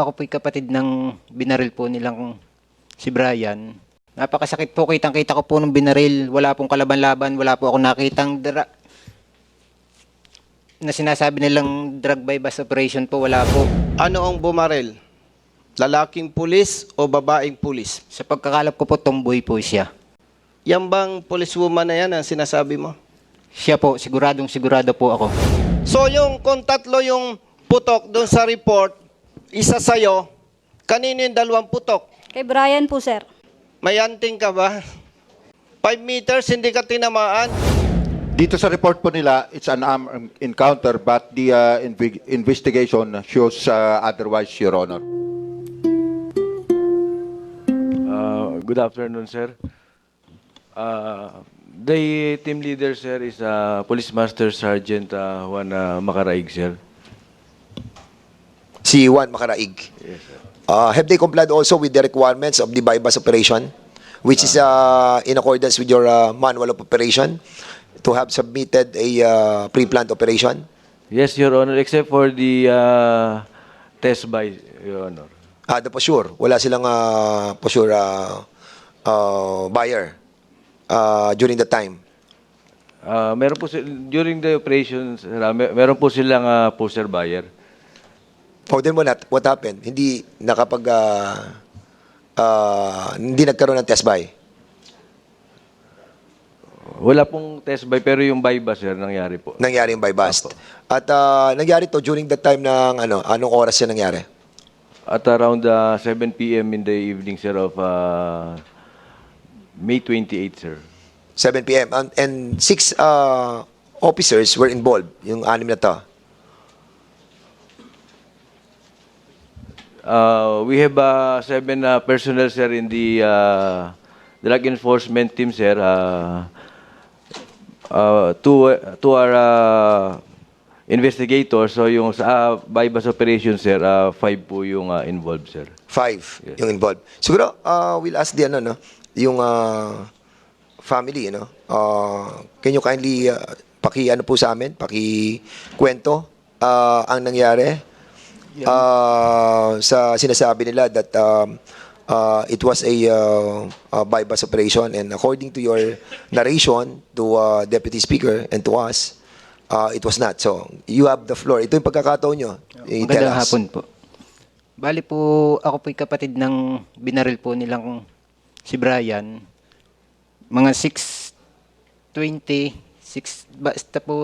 ako po'y kapatid ng binaril po nilang si Brian. Napakasakit po, kitang-kita ko po nung binaril. Wala pong kalaban-laban, wala po ako nakitang dra- na sinasabi nilang drug by bus operation po, wala po. Ano ang bumarel? Lalaking pulis o babaeng pulis? Sa pagkakalap ko po, tomboy po siya. Yan bang policewoman na yan ang sinasabi mo? Siya po, siguradong sigurado po ako. So yung kung tatlo yung putok doon sa report, isa sa'yo, kanino yung dalawang putok? Kay Brian po, sir. May anting ka ba? 5 meters, hindi ka tinamaan. Dito sa report po nila, it's an armed encounter but the uh, inve- investigation shows uh, otherwise, Your Honor. Uh, good afternoon, sir. Uh, the team leader, sir, is uh, Police Master Sergeant uh, Juan uh, Macaraig, sir. Si Juan Macaraig. Yes, sir. Uh, have they complied also with the requirements of the bypass operation, which is uh, in accordance with your uh, manual of operation, to have submitted a uh, pre-planned operation? Yes, Your Honor, except for the uh, test by, Your Honor. Ah, the posure. Wala silang uh, posure uh, uh, buyer uh, during the time. Uh, meron po during the operations, uh, mer- meron po silang uh, poster buyer. Oh, then what, what happened? Hindi nakapag... Uh, uh, hindi nagkaroon ng test buy. Wala pong test by, pero yung buy ba, sir, nangyari po. Nangyari yung buy bust. At uh, nangyari to during the time ng ano, anong oras yan nangyari? At around uh, 7 p.m. in the evening, sir, of uh, May 28, sir. 7 p.m. And, and six uh, officers were involved, yung anim na to. Uh, we have uh, seven uh, personnel, sir, in the uh, drug enforcement team, sir. Uh, uh, two, two are uh, investigators. So yung sa uh, bypass operation, sir, uh, five po yung uh, involved, sir. Five Yes. yung involved. Siguro, uh, we'll ask the, ano, no, yung uh, family, you know, uh, can you kindly uh, paki, ano po sa amin, paki kwento uh, ang nangyari uh, sa sinasabi nila that um, uh, it was a uh, uh, bypass operation and according to your narration to uh, Deputy Speaker and to us, uh, it was not. So, you have the floor. Ito yung pagkakataon nyo. Magandang hapon po. Bali po, ako po'y kapatid ng binaril po nilang si Brian. Mga 6.20, 6, basta po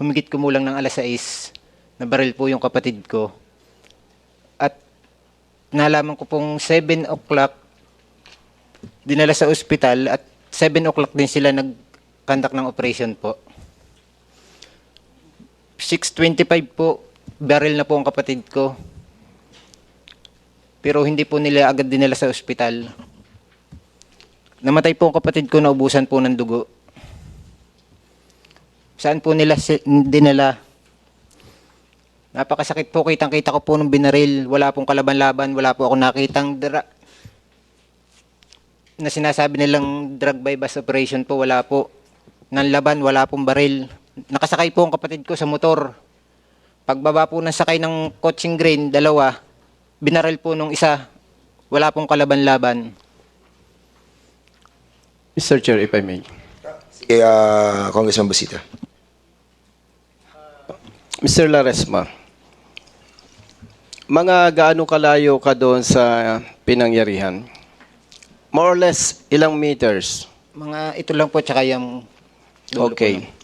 humigit kumulang ng alas 6, nabaril po yung kapatid ko. Nalaman ko pong 7 o'clock, dinala sa ospital at 7 o'clock din sila nag-conduct ng operation po. 6.25 po, barrel na po ang kapatid ko. Pero hindi po nila agad dinala sa ospital. Namatay po ang kapatid ko, naubusan po ng dugo. Saan po nila dinala? Napakasakit po, kitang-kita ko po nung binaril. Wala pong kalaban-laban, wala po ako nakitang dra- na sinasabi nilang drug by bus operation po, wala po. Nang laban, wala pong baril. Nakasakay po ang kapatid ko sa motor. Pagbaba po ng sakay ng coaching green, dalawa, binaril po nung isa. Wala pong kalaban-laban. Mr. Chair, if I may. Kay uh, Congressman Busita. Mr. Laresma, mga gaano kalayo ka doon sa pinangyarihan? More or less, ilang meters? Mga ito lang po, tsaka yung... dulo po Okay. lang.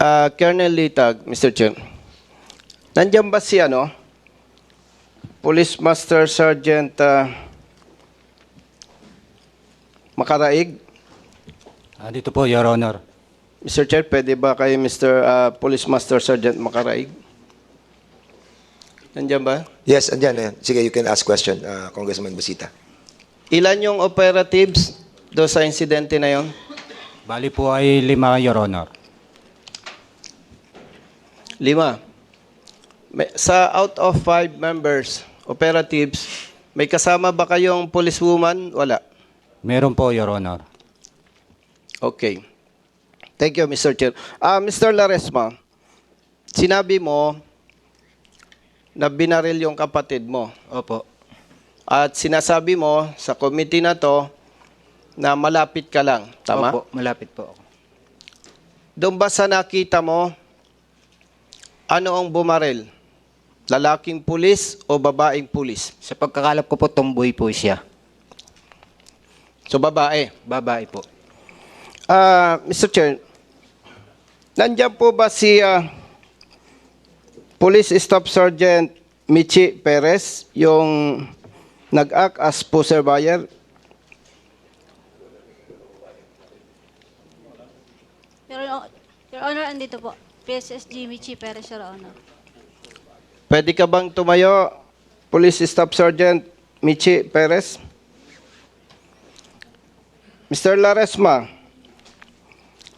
Ah, Colonel Litag, Mr. Chair. Nandiyan ba si ano? Police Master Sergeant ah, Makaraig? Ah, dito po, Your Honor. Mr. Chair, pwede ba kay Mr. ah, Police Master Sergeant Makaraig? Nandiyan ba? Yes, andyan. Ayan. Sige, you can ask question, uh, Congressman Busita. Ilan yung operatives do sa insidente na yon? Bali po ay lima, Your Honor. Lima. May- sa out of five members, operatives, may kasama ba kayong policewoman? Wala. Meron po, Your Honor. Okay. Thank you, Mr. Chair. Ah, Mr. Laresma, sinabi mo, na binaril yung kapatid mo. Opo. At sinasabi mo sa committee na to na malapit ka lang. Tama? Opo, malapit po ako. Doon ba sa nakita mo, ano ang bumaril? Lalaking pulis o babaeng pulis? Sa pagkakalap ko po, tomboy po siya. So babae. Babae po. Ah, Mr. Chair, nandiyan po ba si ah, Police Staff Sergeant Michi Perez, yung nag-act as poster buyer? Your, Your Honor, andito po. PSSG Michi Perez, Your Honor. Pwede ka bang tumayo, Police Staff Sergeant Michi Perez? Mr. Laresma,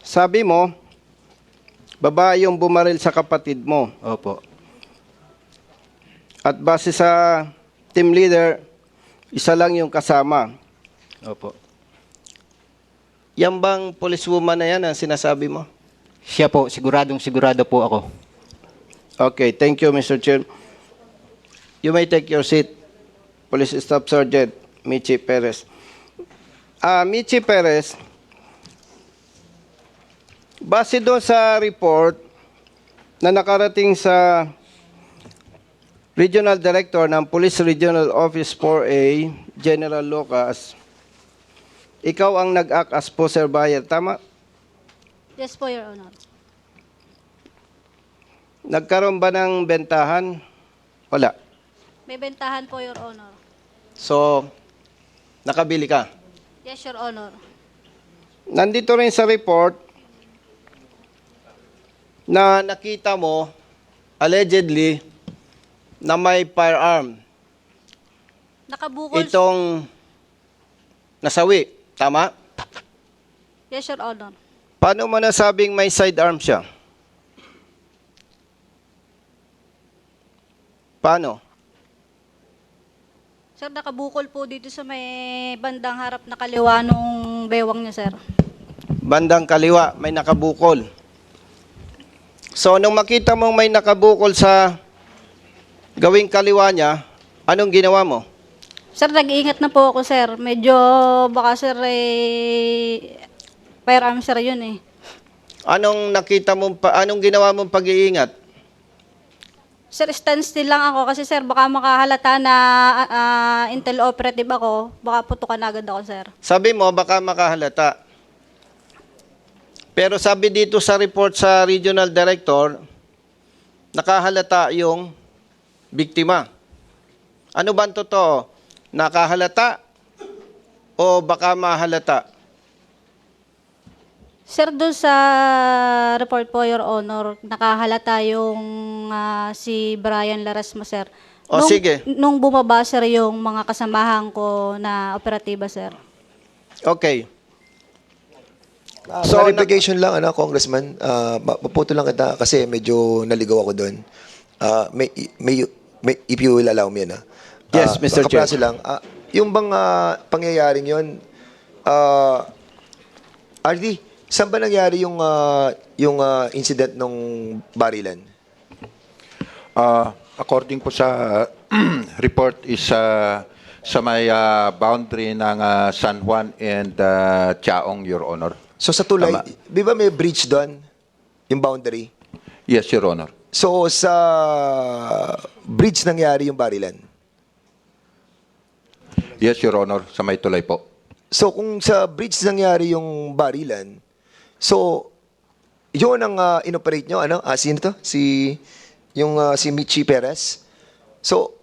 sabi mo, babae yung bumaril sa kapatid mo. Opo. At base sa team leader, isa lang yung kasama. Opo. Yan bang policewoman na yan ang sinasabi mo? Siya po, siguradong sigurado po ako. Okay, thank you, Mr. Chair. You may take your seat, Police Staff Sergeant Michi Perez. Ah, Michi Perez, base doon sa report na nakarating sa Regional Director ng Police Regional Office 4A, General Lucas, ikaw ang nag-act as poster buyer, tama? Yes po, Your Honor. Nagkaroon ba ng bentahan? Wala. May bentahan po, Your Honor. So, nakabili ka. Yes, Your Honor. Nandito rin sa report na nakita mo, allegedly, na may firearm. Nakabukol. Itong nasawi. Tama? Yes, Your Honor. Paano mo nasabing may sidearm siya? Paano? Sir, nakabukol po dito sa may bandang harap na kaliwa nung bewang niya, sir. Bandang kaliwa, may nakabukol. So, nung makita mong may nakabukol sa gawing kaliwa niya, anong ginawa mo? Sir, nag-iingat na po ako, sir. Medyo baka, sir, eh, firearm, sir, yun eh. Anong nakita mo anong ginawa mong pag-iingat? Sir, standstill lang ako kasi, sir, baka makahalata na ah, intel operative ako. Baka putukan agad ako, sir. Sabi mo baka makahalata. Pero sabi dito sa report sa regional director, nakahalata yung biktima. Ano ba ang totoo? Nakahalata o baka mahalata? Sir, doon sa report po, Your Honor, nakahalata yung ah, si Brian Larasma, sir. O, sige. Nung bumaba, sir, yung mga kasamahan ko na operatiba, sir. Okay. Uh, So, clarification lang, ano, Congressman. Uh, ma- maputo lang kita kasi medyo naligaw ako doon. Uh, may, may, may, if you will allow me, ano. Yes, Mr. Chair. kapraso lang. ah, yung bang ah, pangyayaring yun, uh, RD, saan ba nangyari yung, ah, yung ah, incident nung barilan? Uh, according po sa report is uh, sa may uh, boundary ng uh, San Juan and uh, Chaong, Your Honor. So sa tulay, Tama. di ba may bridge doon? Yung boundary? Yes, Your Honor. So sa bridge nangyari yung barilan? Yes, Your Honor, sa may tulay po. So kung sa bridge nangyari yung barilan, so yun ang uh, inoperate nyo, ano? Ah, sino to? Si, yung ah, si Michi Perez. So,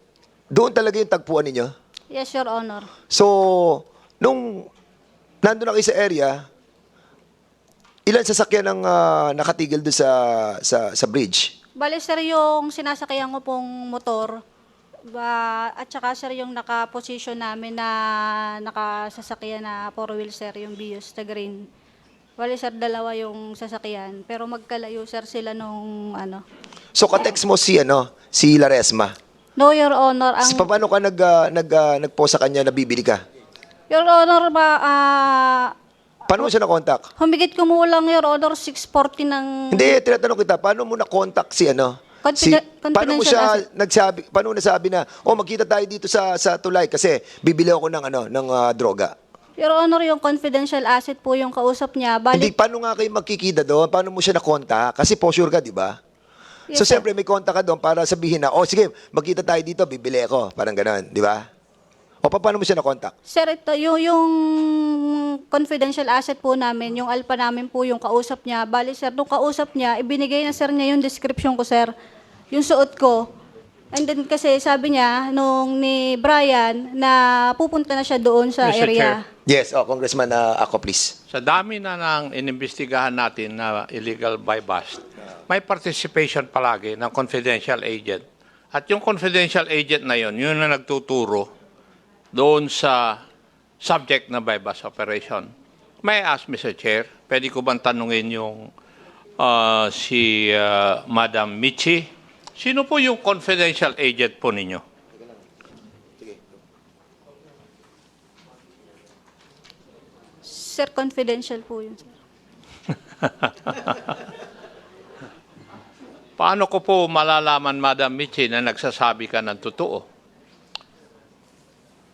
doon talaga yung tagpuan ninyo. Yes, Your Honor. So, nung nandun na kayo sa area, ilan sasakyan ang ah, nakatigil doon sa, sa, sa bridge? Bale, sir, yung sinasakyan ko pong motor, ba, at saka, sir, yung naka-position namin na nakasasakyan na four-wheel, sir, yung Bios, the green. Bale, sir, dalawa yung sasakyan. Pero magkalayo, sir, sila nung, ano. So, katext mo si, ano, si Laresma. No, Your Honor, ang... Ang... Paano ka nag, ah, nag, ah, nagpo sa kanya na bibili ka? Your Honor, ba, ah, Paano mo siya na-contact? humigit kumulang, Your Honor, 640 ng... Hindi, tinatanong kita, paano mo na-contact si ano? Si, Confide- paano mo confidential siya asset. nagsabi, paano mo nasabi na, oh, magkita tayo dito sa sa tulay kasi bibili ako ng ano, ng ah, droga. Your Honor, yung confidential asset po yung kausap niya. Hindi, Bali, paano nga kayo magkikita doon? Paano mo siya nakonta? Kasi po sure ka, di ba? Yes, so, sir. siyempre, may konta ka doon para sabihin na, oh, sige, magkita tayo dito, bibili ako. Parang ganon, di ba? O, pa- paano mo siya nakontak? Sir, ito, yung, yung confidential asset po namin, yung alpa namin po yung kausap niya. Bali, sir, nung kausap niya, ibinigay na sir niya yung description ko, sir. Yung suot ko. And then kasi sabi niya, nung ni Brian, na pupunta na siya doon sa Mr. area. Chair. Yes, oh, Congressman uh, ako, please. Sa dami na nang inimbestigahan natin na illegal buy bust, may participation palagi ng confidential agent. At yung confidential agent na yon, yun na nagtuturo doon sa subject na bust operation. May I ask, Mr. Chair, pwede ko bang tanungin yung ah, si ah, Madam Michi? Sino po yung confidential agent po ninyo? Sir, confidential po yun, sir. Paano ko po malalaman, Madam Michi, na nagsasabi ka ng totoo?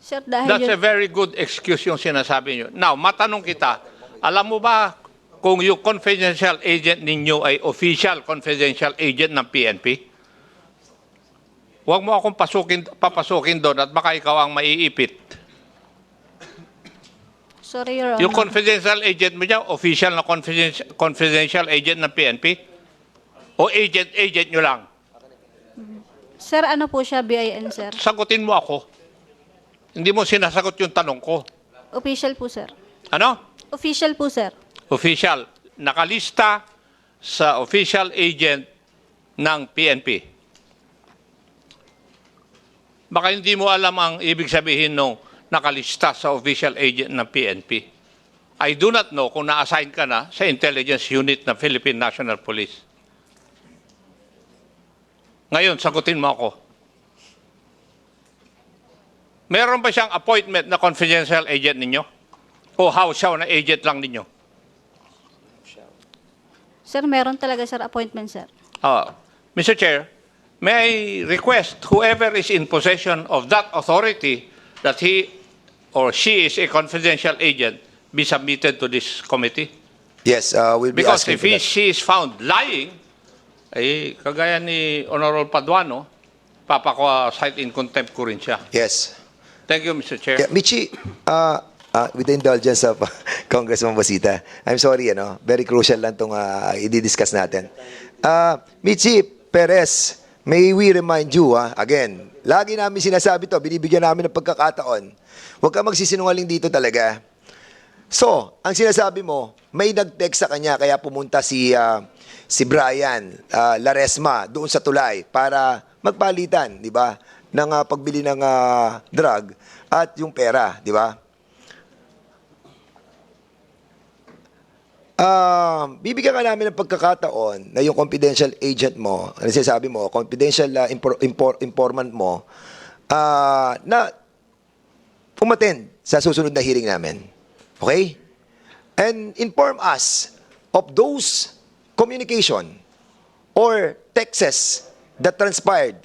Sir, dahil That's yun, a very good excuse yung sinasabi nyo. Now, matanong kita, alam mo ba kung yung confidential agent ninyo ay official confidential agent ng PNP? Huwag mo akong pasukin, papasukin doon at baka ikaw ang maiipit. sorry, Your Honor. Yung confidential agent mo dyan, official na confidential, confidential agent ng PNP? O agent-agent nyo lang? Sir, ano po siya, BIN, sir? Sagutin mo ako. Hindi mo sinasagot yung tanong ko. Official po, sir. Ano? Official po, sir. official, nakalista sa official agent ng PNP. Baka hindi mo alam ang ibig sabihin nung nakalista sa official agent ng PNP. I do not know kung na-assign ka na sa intelligence unit ng Philippine National Police. Ngayon, sagutin mo ako. Meron ba siyang appointment na confidential agent ninyo? O house siya na agent lang ninyo? Sir, meron talaga, sir, appointment, sir. Uh, Mr. Chair, may I request whoever is in possession of that authority that he or she is a confidential agent be submitted to this committee? Yes, uh, we'll be Because asking if for he, that. she is found lying, eh, kagaya ni Honorable Paduano, papako-cite in contempt ko rin siya. Yes. Thank you, Mr. Chair. Yeah, Michi, uh, uh, with the indulgence of Congressman Basita, I'm sorry, ano, very crucial lang itong uh, i-discuss natin. Uh, Michi Perez, may we remind you, ah, again, lagi namin sinasabi to, binibigyan namin ng pagkakataon. Huwag ka magsisinungaling dito talaga. So, ang sinasabi mo, may nag-text sa kanya kaya pumunta si ah, si Brian ah, Laresma doon sa tulay para magpalitan, di ba? Ng ah, pagbili ng ah, drug at yung pera, di ba? Ah, bibigyan ka namin ng pagkakataon na yung confidential agent mo, ano sinasabi mo, confidential ah, impor- impor- informant mo, ah, na umattend sa susunod na hearing namin. Okay? And inform us of those communication or texts that transpired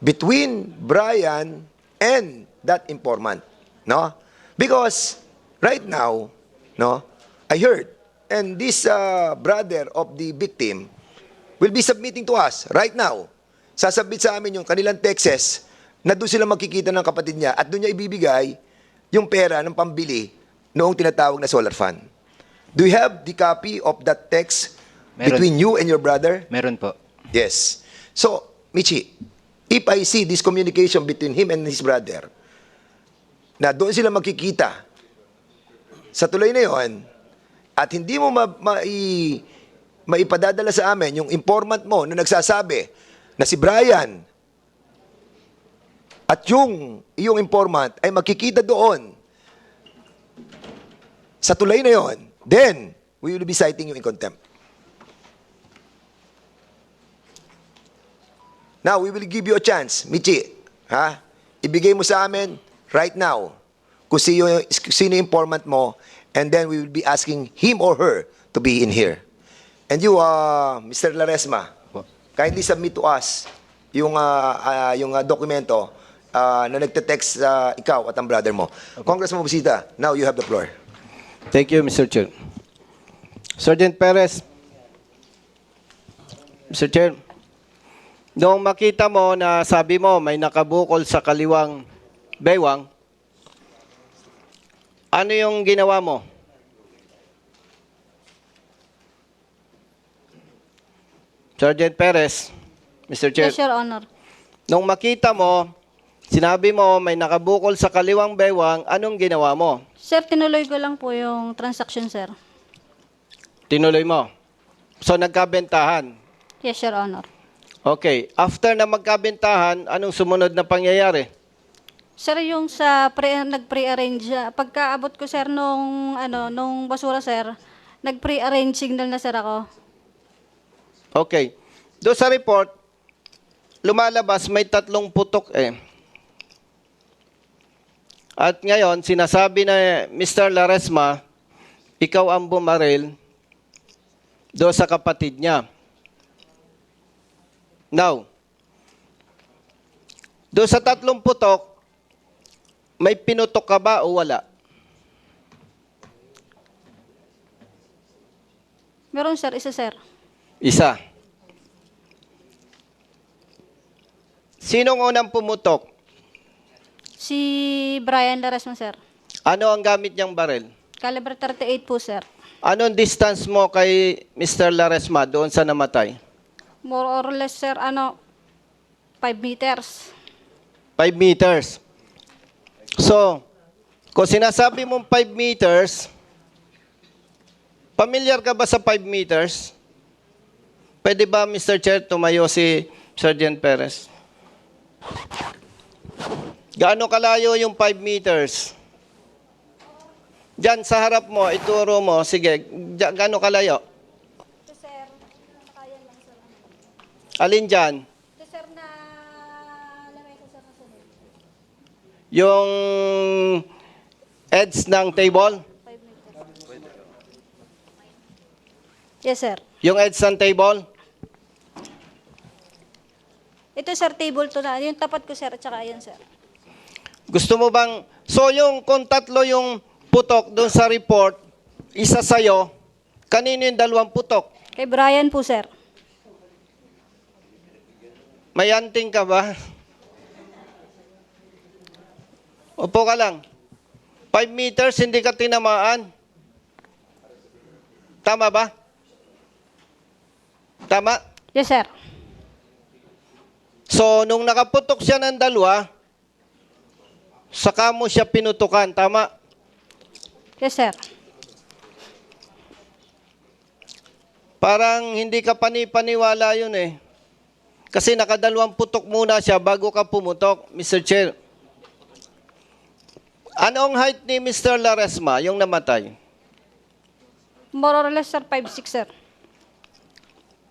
between Brian and that informant. No? Because right now, no, I heard, and this uh, brother of the victim will be submitting to us right now. Sasabit sa amin yung kanilang texts na doon sila magkikita ng kapatid niya at doon niya ibibigay yung pera ng pambili noong tinatawag na solar fund. Do you have the copy of that text Meron. between you and your brother? Meron po. Yes. So, Michi, if I see this communication between him and his brother, na doon sila magkikita sa tuloy na yon, at hindi mo ma, mai, maipadadala sa amin yung informant mo na nagsasabi na si Brian at yung iyong informant ay magkikita doon sa tulay na yon, then we will be citing you in contempt. Now, we will give you a chance, Michi. Ha? Ibigay mo sa amin right now kung sino, sino informant mo and then we will be asking him or her to be in here. And you, uh, Mr. Laresma, kindly submit to us yung ah, ah, yung ah, dokumento ah, na nagte-text sa ikaw at ang brother mo. Congressman Busita, now you have the floor. Thank you, Mr. Chair. Sergeant Perez. Mr. Chair, noong makita mo na sabi mo may nakabukol sa kaliwang baywang, ano yung ginawa mo? Sergeant Perez, Mr. Chair, Yes, Your Honor. nung makita mo, sinabi mo may nakabukol sa kaliwang baywang, anong ginawa mo? Sir, tinuloy ko lang po yung transaction, sir. Tinuloy mo. So nagkabentahan. Yes, Your Honor. Okay. After na magkabentahan, anong sumunod na pangyayari? Sir, yung sa pre, nag-pre-arrange, ah, pagkaabot ko, sir, nung, ano, nung basura, sir, nag-pre-arrange signal na, sir, ako. Okay. Doon sa report, lumalabas may tatlong putok eh. At ngayon, sinasabi na Mr. Laresma, ikaw ang bumaril doon sa kapatid niya. Now, doon sa tatlong putok, may pinutok ka ba o wala? Meron, sir, isa, sir. Isa. Sinong unang pumutok? Si Brian Laresma, sir. Ano ang gamit niyang baril? Caliber 38 po, sir. Anong distance mo kay Mr. Laresma doon sa namatay? More or less, sir, ano, 5 meters. 5 meters. So, kung sinasabi mong 5 meters, familiar ka ba sa 5 meters? Pwede ba, Mr. Chair, tumayo si Sergeant Perez? Gaano kalayo yung 5 meters? Diyan sa harap mo, ituro mo. Sige, gaano kalayo? sir, kaya lang, sir. Alin dyan? Ito, sir, na ko, sir, kasunod. Yung edge ng table? 5 meters. Yes, sir. Yung edge ng table? Ito, sir, table to na. Yung tapat ko, sir, at saka yan, sir. Gusto mo bang, so yung kung tatlo yung putok doon sa report, isa sa'yo, kanino yung dalawang putok? Kay Brian po, sir. May anting ka ba? Upo ka lang. 5 meters, hindi ka tinamaan. Tama ba? Tama? Yes, sir. So, nung nakaputok siya ng dalawa, saka mo siya pinutukan. Tama? Yes, sir. Parang hindi ka panipaniwala yun eh. Kasi nakadalawang putok muna siya bago ka pumutok, Mr. Chair. Ano ang height ni Mr. Laresma, yung namatay? More or less, sir, 5'6", sir.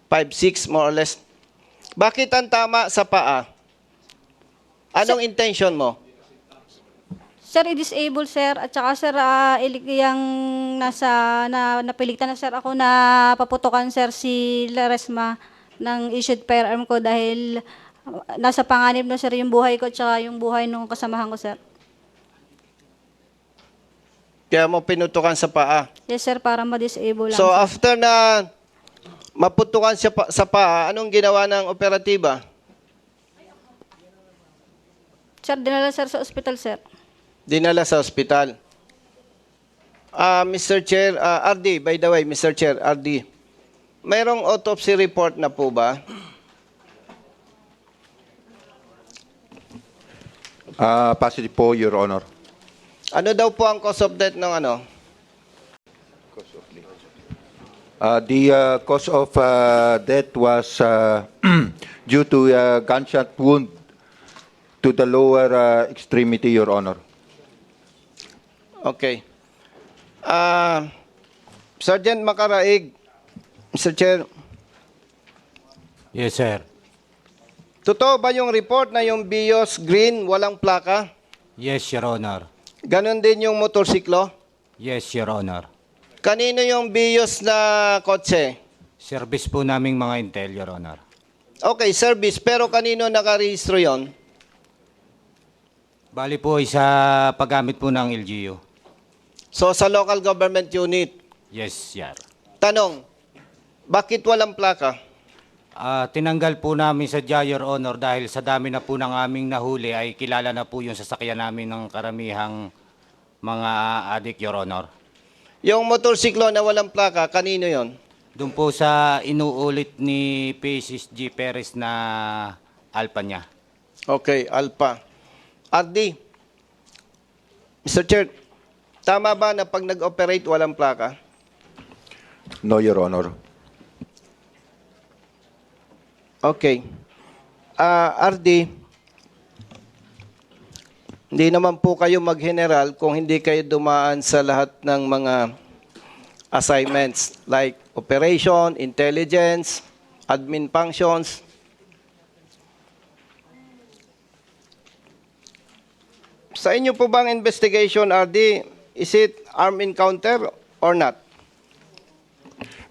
5'6", more or less. Bakit ang tama sa paa? Anong intention mo? Sir, i-disable, sir. At saka, sir, uh, yung nasa, na, napilitan na, sir, ako na paputukan, sir, si Laresma ng issued firearm ko dahil uh, nasa panganib na, sir, yung buhay ko at saka yung buhay nung kasamahan ko, sir. Kaya mo pinutukan sa paa. Yes, sir, para ma-disable lang. So sir. after na maputukan siya pa, sa paa, anong ginawa ng operatiba? sir, dinala, sir, sa ospital, sir. dinala sa ospital. Ah, Mr. Chair, ah, RD, by the way, Mr. Chair, RD, mayroong autopsy report na po ba? Uh, positive po, Your Honor. Ano daw po ang cause of death ng ano? Uh, the uh, cause of uh, death was uh, due to a gunshot wound to the lower uh, extremity, Your Honor. Okay. Ah, Sergeant Makaraig, Mr. Chair, Yes, sir. totoo ba yung report na yung Bios Green walang plaka? Yes, Your Honor. Ganon din yung motorsiklo? Yes, Your Honor. Kanino yung Bios na kotse? Service po naming mga intel, Your Honor. Okay, service. Pero kanino nakarehistro yon? Bali po ay sa paggamit po ng LGU. So, sa local government unit. Yes, sir. Tanong, bakit walang plaka? Ah, tinanggal po namin sa Your Honor dahil sa dami na po ng aming nahuli ay kilala na po yung sasakyan namin ng karamihang mga adik, Your Honor. Yung motorsiklo na walang plaka, kanino yon? Doon po sa inuulit ni Paces G. Perez na alpa niya. Okay, Alpha. RD, Mr. Chair, tama ba na pag nag-operate walang plaka? No, Your Honor. Okay. Ah, RD, hindi naman po kayo mag-general kung hindi kayo dumaan sa lahat ng mga assignments like operation, intelligence, admin functions. Sa inyo po bang investigation, RD, is it armed encounter or not?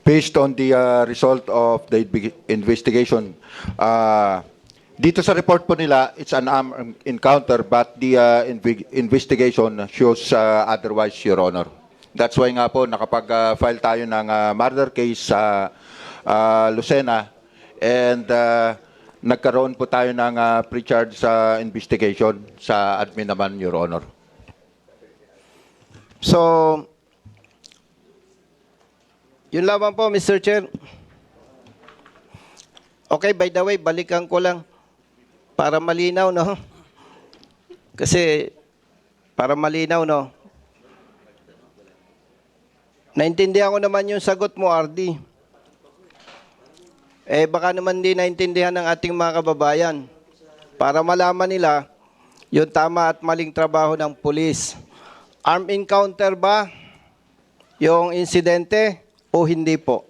Based on the uh, result of the inve- investigation, uh, dito sa report po nila, it's an armed encounter, but the uh, inve- investigation shows uh, otherwise, Your Honor. That's why nga po nakapag-file tayo ng uh, murder case sa uh, Lucena and uh, nagkaroon po tayo ng uh, pre-charge sa investigation sa admin naman, Your Honor. So, yun lamang po, Mr. Chair. Okay, by the way, balikan ko lang para malinaw, no? Kasi, para malinaw, no? Naintindihan ko naman yung sagot mo, RD. Eh, baka naman di naintindihan ng ating mga kababayan. Para malaman nila yung tama at maling trabaho ng pulis. Armed encounter ba yung insidente o hindi po?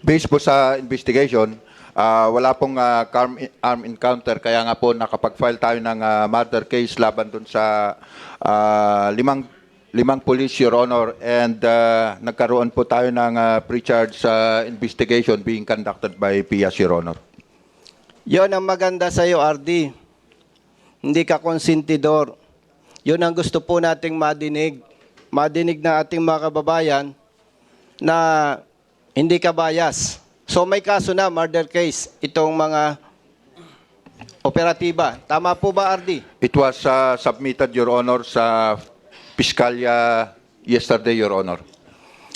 Based po sa investigation, ah, wala pong ah, arm, arm encounter kaya nga po nakapag-file tayo ng ah, murder case laban dun sa ah, limang limang police your honor and ah, nagkaroon po tayo ng ah, pre-charge sa investigation being conducted by PIAS your honor. Yon ang maganda sa iyo, RD. Hindi ka konsentidor. Yon ang gusto po nating madinig. Madinig ng ating mga kababayan na hindi ka bias. So may kaso na, murder case, itong mga operatiba. Tama po ba, RD? It was ah, submitted your honor sa Piskalya yesterday your honor.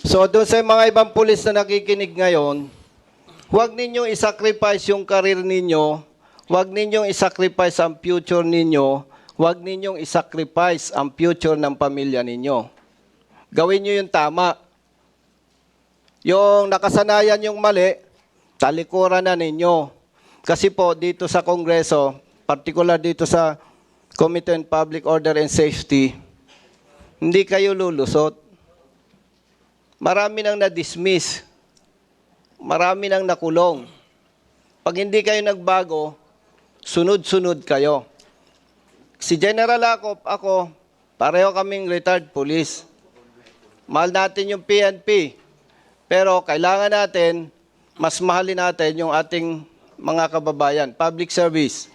So doon sa mga ibang pulis na nakikinig ngayon, huwag ninyong isacrifice yung karir ninyo, huwag ninyong isacrifice ang future ninyo, huwag ninyong isacrifice ang future ng pamilya ninyo. Gawin nyo yung tama. Yung nakasanayan yung mali, talikuran na ninyo. Kasi po dito sa Kongreso, particular dito sa Committee on Public Order and Safety, hindi kayo lulusot marami nang na-dismiss. Marami nang nakulong. Pag hindi kayo nagbago, sunod-sunod kayo. Si General Acop, ako, pareho kaming retired police. Mahal natin yung PNP. Pero kailangan natin, mas mahalin natin yung ating mga kababayan. Public service.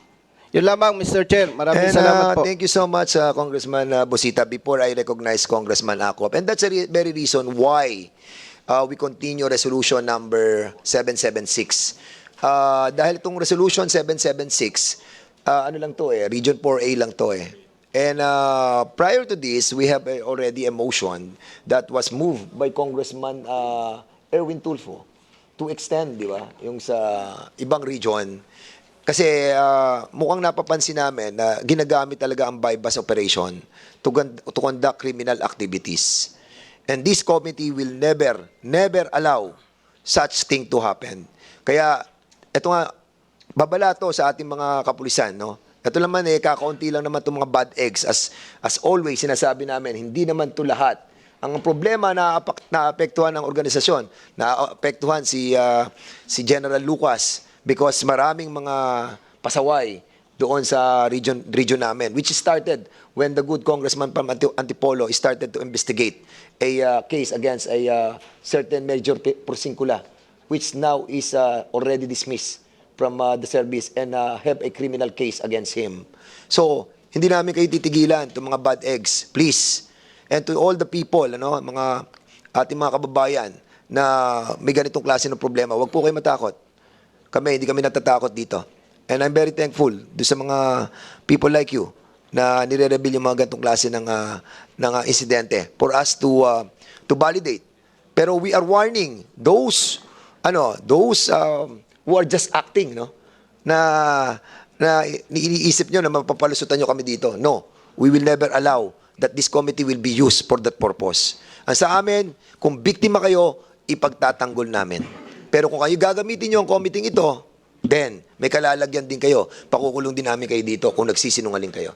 Yun lamang, Mr. Chair. Maraming And salamat uh, po. thank you so much, uh, Congressman uh, Bosita. Before I recognize Congressman Acop, and that's the re- very reason why uh, we continue resolution number 776. Uh, dahil itong resolution 776, uh, ano lang to eh, Region 4A lang to eh. And uh, prior to this, we have uh, already a motion that was moved by Congressman uh, Erwin Tulfo to extend, di ba, yung sa ibang region. Kasi ah, mukhang napapansin namin na ginagamit talaga ang bypass operation to, to conduct criminal activities. And this committee will never, never allow such thing to happen. Kaya, ito nga, babala to sa ating mga kapulisan, no? Ito naman eh, kakaunti lang naman itong mga bad eggs. As, as always, sinasabi namin, hindi naman to lahat. Ang problema na naapektuhan ng organisasyon, naapektuhan si ah, si General Lucas because maraming mga pasaway doon sa region region namin which started when the good congressman from Anti- Antipolo started to investigate a ah, case against a ah, certain Major Porcincula which now is ah, already dismissed from uh, the service and uh, have a criminal case against him. So, hindi namin kayo titigilan, itong mga bad eggs. Please. And to all the people, ano, mga ating mga kababayan na may ganitong klase ng problema, huwag po kayo matakot. Kami, hindi kami natatakot dito. And I'm very thankful do sa mga people like you na nire-reveal yung mga ganitong klase ng, ah, ng ah, insidente for us to, ah, to validate. Pero we are warning those, ano, those um, who are just acting, no? Na, na iniisip nyo na mapapalusutan nyo kami dito. No, we will never allow that this committee will be used for that purpose. Ang sa amin, kung biktima kayo, ipagtatanggol namin. Pero kung kayo gagamitin nyo ang committee ito, then may kalalagyan din kayo. Pakukulong din namin kayo dito kung nagsisinungaling kayo.